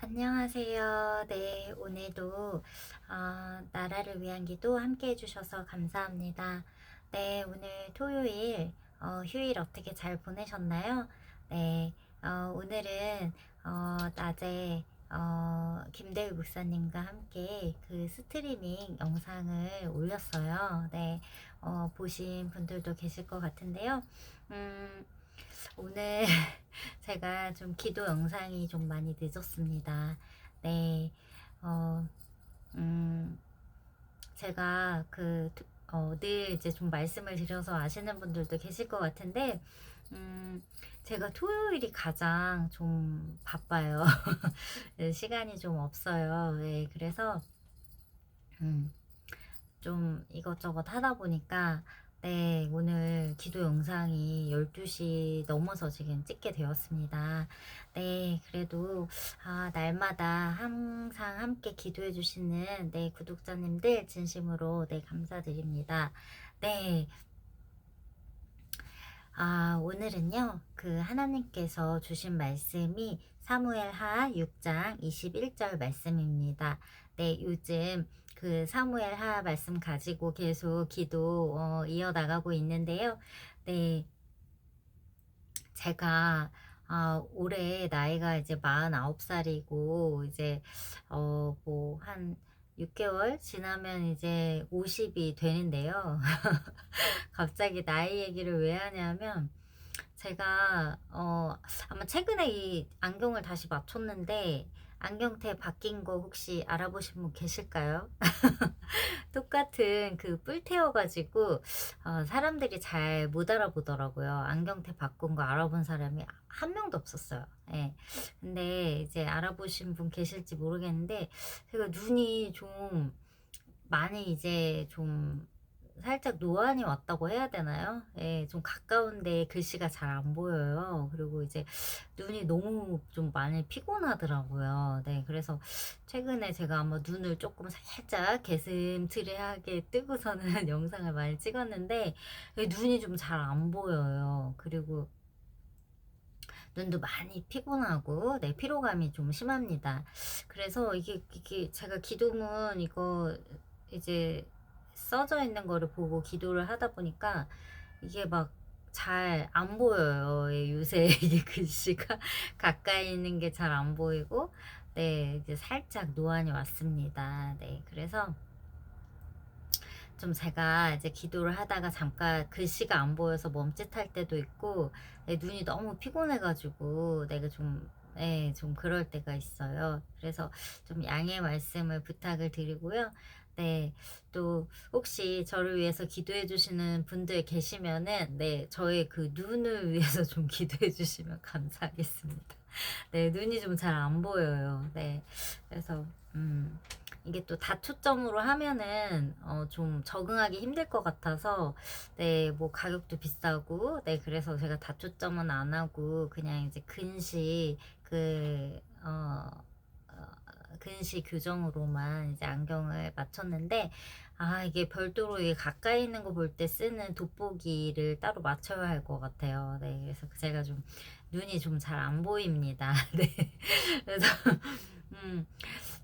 안녕하세요. 네, 오늘도 어, 나라를 위한 기도 함께 해주셔서 감사합니다. 네, 오늘 토요일 어, 휴일 어떻게 잘 보내셨나요? 네, 어, 오늘은 어, 낮에 어, 김대일 목사님과 함께 그 스트리밍 영상을 올렸어요. 네, 어, 보신 분들도 계실 것 같은데요. 음, 오늘 제가 좀 기도 영상이 좀 많이 늦었습니다. 네, 어, 음, 제가 그, 어, 늘 이제 좀 말씀을 드려서 아시는 분들도 계실 것 같은데, 음, 제가 토요일이 가장 좀 바빠요. 네, 시간이 좀 없어요. 네, 그래서, 음, 좀 이것저것 하다 보니까, 네, 오늘 기도 영상이 12시 넘어서 지금 찍게 되었습니다. 네, 그래도, 아, 날마다 항상 함께 기도해 주시는, 네, 구독자님들 진심으로, 네, 감사드립니다. 네, 아, 오늘은요, 그 하나님께서 주신 말씀이 사무엘 하 6장 21절 말씀입니다. 네, 요즘 그 사무엘 하 말씀 가지고 계속 기도 어, 이어나가고 있는데요. 네, 제가 아, 올해 나이가 이제 49살이고 이제 어, 뭐 한 6개월 지나면 이제 50이 되는데요. 갑자기 나이 얘기를 왜 하냐면 제가 어 아마 최근에 이 안경을 다시 맞췄는데 안경테 바뀐 거 혹시 알아보신 분 계실까요? 똑같은 그 뿔테여 가지고 어 사람들이 잘 못 알아보더라고요. 안경테 바꾼 거 알아본 사람이 한 명도 없었어요. 예. 근데 이제 알아보신 분 계실지 모르겠는데 제가 눈이 좀 많이 이제 좀 살짝 노안이 왔다고 해야 되나요? 예, 좀 가까운데 글씨가 잘 안 보여요. 그리고 이제 눈이 너무 좀 많이 피곤하더라고요. 네, 그래서 최근에 제가 아마 눈을 조금 살짝 개슴츠레하게 뜨고서는 영상을 많이 찍었는데 눈이 좀 잘 안 보여요. 그리고 눈도 많이 피곤하고 네 피로감이 좀 심합니다. 그래서 이게 이게 제가 기도문 이거 이제 써져 있는 거를 보고 기도를 하다 보니까 이게 막 잘 안 보여요. 예, 요새 이게 글씨가 가까이 있는 게 잘 안 보이고 네 이제 살짝 노안이 왔습니다. 네 그래서 좀 제가 이제 기도를 하다가 잠깐 글씨가 안 보여서 멈칫할 때도 있고 네, 눈이 너무 피곤해가지고 내가 좀 네, 좀 그럴 때가 있어요. 그래서 좀 양해 말씀을 부탁을 드리고요. 네, 또 혹시 저를 위해서 기도해 주시는 분들 계시면은 네, 저의 그 눈을 위해서 좀 기도해 주시면 감사하겠습니다. 네, 눈이 좀 잘 안 보여요. 네, 그래서 음. 이게 또 다초점으로 하면은 어, 좀 적응하기 힘들 것 같아서 네, 뭐 가격도 비싸고 네, 그래서 제가 다초점은 안 하고 그냥 이제 근시 그 어, 어, 근시 규정으로만 이제 안경을 맞췄는데 아 이게 별도로 이게 가까이 있는 거 볼 때 쓰는 돋보기를 따로 맞춰야 할 것 같아요. 네, 그래서 제가 좀 눈이 좀 잘 안 보입니다. 네, 그래서 음.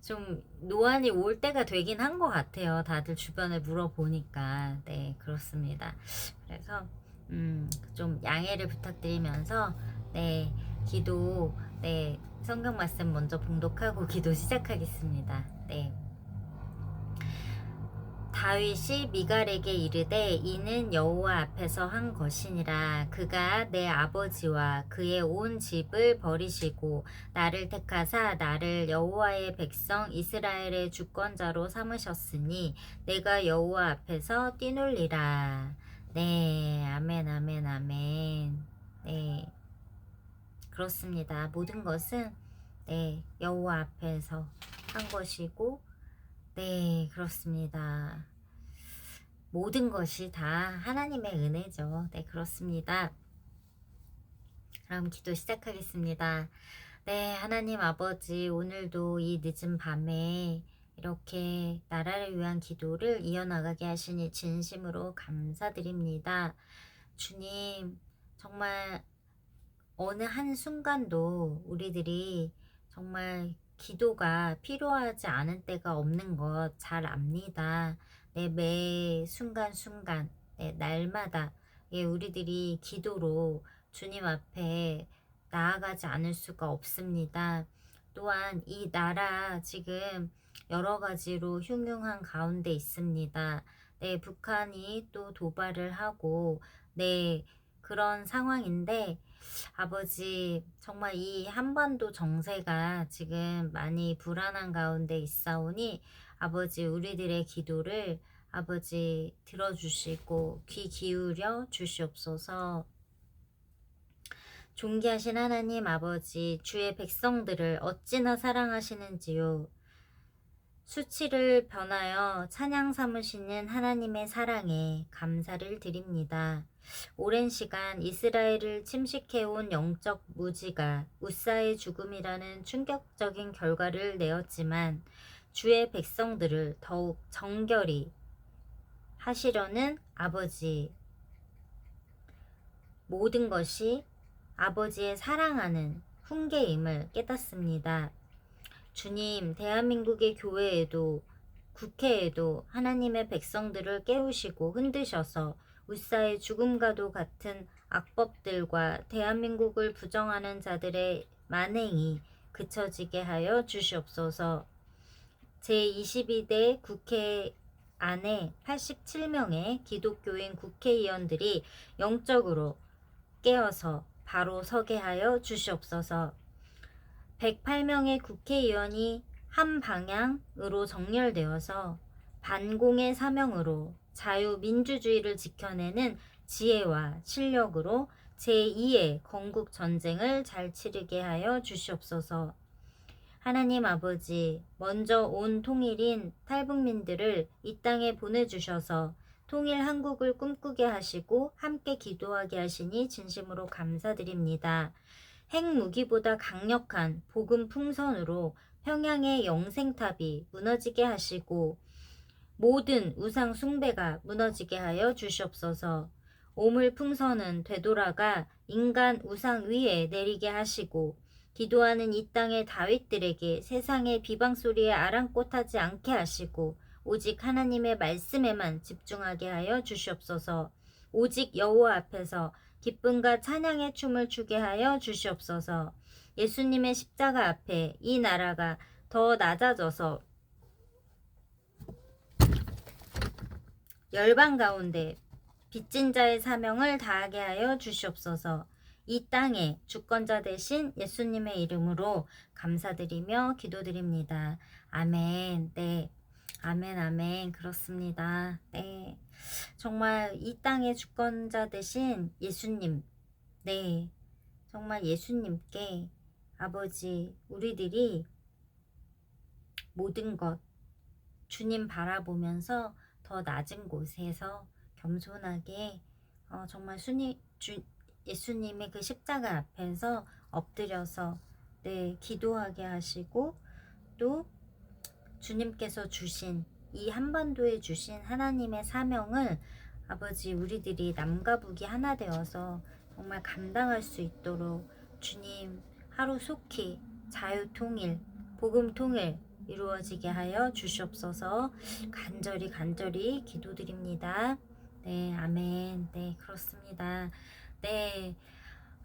좀 노안이 올 때가 되긴 한 것 같아요. 다들 주변에 물어보니까. 네, 그렇습니다. 그래서, 음, 좀 양해를 부탁드리면서, 네, 기도, 네, 성경 말씀 먼저 봉독하고 기도 시작하겠습니다. 네. 다윗이 미갈에게 이르되 이는 여호와 앞에서 한 것이니라 그가 내 아버지와 그의 온 집을 버리시고 나를 택하사 나를 여호와의 백성 이스라엘의 주권자로 삼으셨으니 내가 여호와 앞에서 뛰놀리라 네 아멘 아멘 아멘 네 그렇습니다 모든 것은 네 여호와 앞에서 한 것이고 네, 그렇습니다. 모든 것이 다 하나님의 은혜죠. 네, 그렇습니다. 그럼 기도 시작하겠습니다. 네, 하나님 아버지, 오늘도 이 늦은 밤에 이렇게 나라를 위한 기도를 이어나가게 하시니 진심으로 감사드립니다. 주님, 정말 어느 한순간도 우리들이 정말 기도가 필요하지 않은 때가 없는 것 잘 압니다. 네, 매 순간순간, 네, 날마다 예, 우리들이 기도로 주님 앞에 나아가지 않을 수가 없습니다. 또한 이 나라 지금 여러 가지로 흉흉한 가운데 있습니다. 네, 북한이 또 도발을 하고, 네, 그런 상황인데, 아버지, 정말 이 한반도 정세가 지금 많이 불안한 가운데 있사오니, 아버지, 우리들의 기도를 아버지 들어주시고, 귀 기울여 주시옵소서. 존귀하신 하나님 아버지, 주의 백성들을 어찌나 사랑하시는지요. 수치를 변하여 찬양 삼으시는 하나님의 사랑에 감사를 드립니다. 오랜 시간 이스라엘을 침식해온 영적 무지가 우사의 죽음이라는 충격적인 결과를 내었지만 주의 백성들을 더욱 정결히 하시려는 아버지 모든 것이 아버지의 사랑하는 훈계임을 깨닫습니다. 주님, 대한민국의 교회에도 국회에도 하나님의 백성들을 깨우시고 흔드셔서 우사의 죽음과도 같은 악법들과 대한민국을 부정하는 자들의 만행이 그쳐지게 하여 주시옵소서. 제22대 국회 안에 87명의 기독교인 국회의원들이 영적으로 깨어서 바로 서게 하여 주시옵소서. 108명의 국회의원이 한 방향으로 정렬되어서 반공의 사명으로 자유민주주의를 지켜내는 지혜와 실력으로 제2의 건국 전쟁을 잘 치르게 하여 주시옵소서. 하나님 아버지, 먼저 온 통일인 탈북민들을 이 땅에 보내주셔서 통일 한국을 꿈꾸게 하시고 함께 기도하게 하시니 진심으로 감사드립니다. 핵무기보다 강력한 복음 풍선으로 평양의 영생탑이 무너지게 하시고 모든 우상 숭배가 무너지게 하여 주시옵소서. 오물 풍선은 되돌아가 인간 우상 위에 내리게 하시고 기도하는 이 땅의 다윗들에게 세상의 비방 소리에 아랑곳하지 않게 하시고 오직 하나님의 말씀에만 집중하게 하여 주시옵소서. 오직 여호와 앞에서 기쁨과 찬양의 춤을 추게 하여 주시옵소서. 예수님의 십자가 앞에 이 나라가 더 낮아져서 열방 가운데 빚진 자의 사명을 다하게 하여 주시옵소서. 이 땅에 주권자 되신 예수님의 이름으로 감사드리며 기도드립니다. 아멘. 네. 아멘, 아멘. 그렇습니다. 네. 정말 이 땅의 주권자 되신 예수님, 네. 정말 예수님께 아버지, 우리들이 모든 것, 주님 바라보면서 더 낮은 곳에서 겸손하게 어, 정말 순이, 주, 예수님의 그 십자가 앞에서 엎드려서 네, 기도하게 하시고 또 주님께서 주신 이 한반도에 주신 하나님의 사명을 아버지 우리들이 남과 북이 하나 되어서 정말 감당할 수 있도록 주님 하루 속히 자유 통일, 복음 통일 이루어지게 하여 주시옵소서 간절히 간절히 기도드립니다. 네, 아멘. 네, 그렇습니다. 네,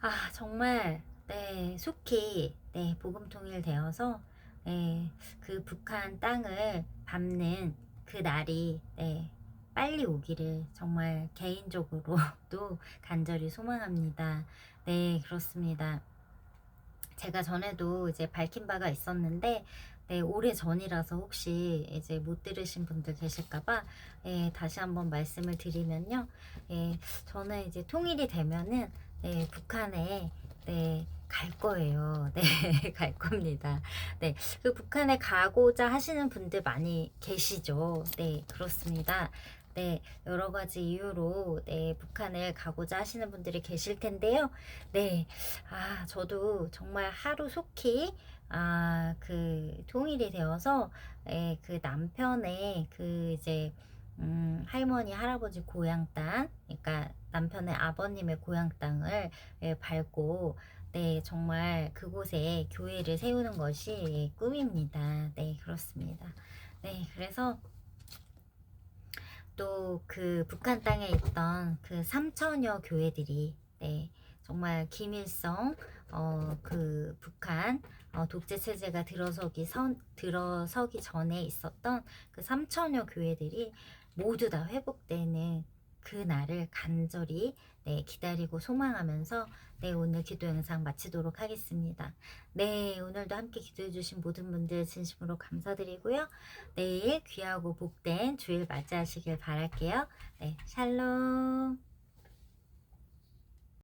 아, 정말, 네, 속히, 네, 복음 통일 되어서 네, 그 북한 땅을 밟는 그 날이 네, 빨리 오기를 정말 개인적으로도 간절히 소망합니다. 네, 그렇습니다. 제가 전에도 이제 밝힌 바가 있었는데, 네, 오래 전이라서 혹시 이제 못 들으신 분들 계실까봐, 예, 다시 한번 말씀을 드리면요. 예, 저는 이제 통일이 되면은, 네, 북한에, 네, 갈 거예요. 네, 갈 겁니다. 네, 그 북한에 가고자 하시는 분들 많이 계시죠. 네, 그렇습니다. 네, 여러 가지 이유로 네, 북한을 가고자 하시는 분들이 계실 텐데요. 네, 아, 저도 정말 하루 속히 아, 그 통일이 되어서 네, 그 남편의 그 이제 음, 할머니 할아버지 고향 땅, 그러니까 남편의 아버님의 고향 땅을 예, 밟고 네, 정말 그곳에 교회를 세우는 것이 꿈입니다. 네, 그렇습니다. 네, 그래서 또 그 북한 땅에 있던 그 3천여 교회들이 네, 정말 김일성 어, 그 북한 어, 독재 체제가 들어서기 선 들어서기 전에 있었던 그 3천여 교회들이 모두 다 회복되는 그 날을 간절히 네, 기다리고 소망하면서 네, 오늘 기도 영상 마치도록 하겠습니다. 네, 오늘도 함께 기도해 주신 모든 분들 진심으로 감사드리고요. 내일 귀하고 복된 주일 맞이하시길 바랄게요. 네, 샬롬.